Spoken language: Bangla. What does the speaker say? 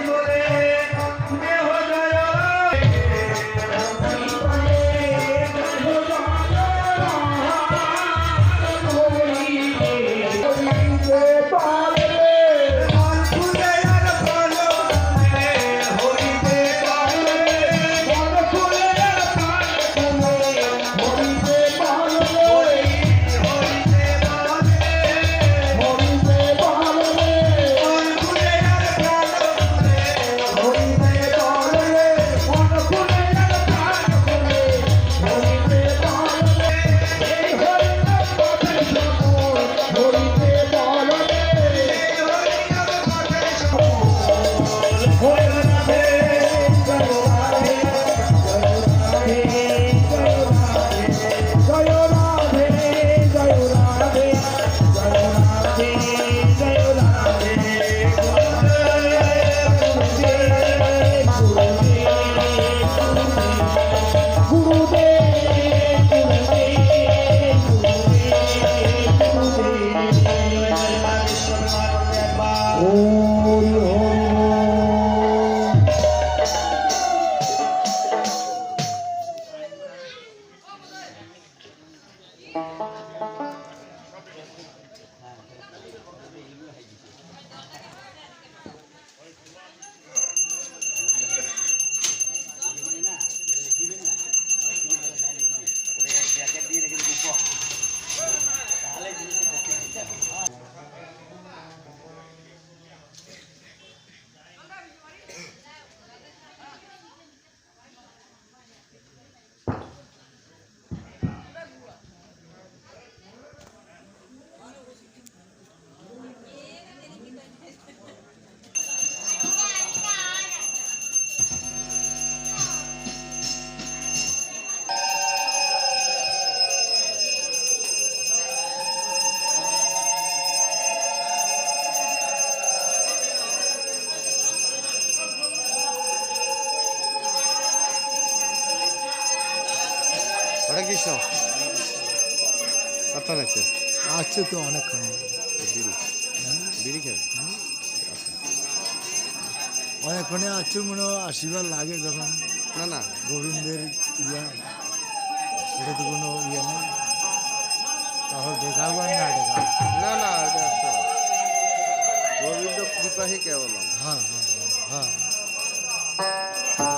সুন্দর হরে কৃষ্ণ আপনার আছে? আসছে তো অনেকক্ষণ বিড়ি? বিড়ি খাবে অনেকক্ষণে আসছে মনে হয় আশীর্বাদ লাগে যখন। না না। গোবিন্দের ইয়া এটা তো কোনো ইয়ে নেই। তাহলে দেখাবো না দেখাবো না না গোবিন্দ কৃপাহি কেবলম। হ্যাঁ হ্যাঁ হ্যাঁ হ্যাঁ।